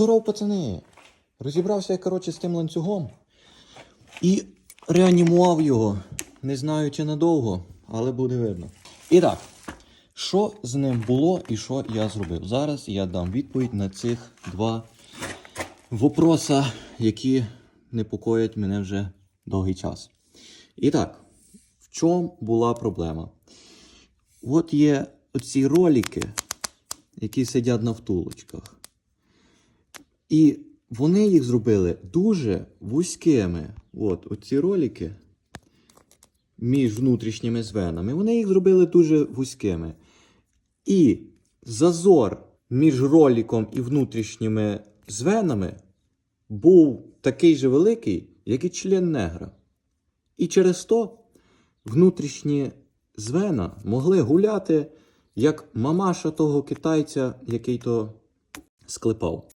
Здоров, пацани! Розібрався я, коротше, з тим ланцюгом і реанімував його. Не знаю чи надовго, але буде видно. І так, що з ним було і що я зробив? Зараз я дам відповідь на цих два вопроса, які непокоять мене вже довгий час. І так, в чому була проблема? От є оці ролики, які сидять на втулочках. І вони їх зробили дуже вузькими. От, оці ролики між внутрішніми звенами. Вони їх зробили дуже вузькими. І зазор між роликом і внутрішніми звенами був такий же великий, як і член негра. І через то внутрішні звена могли гуляти, як мамаша того китайця, який то склепав.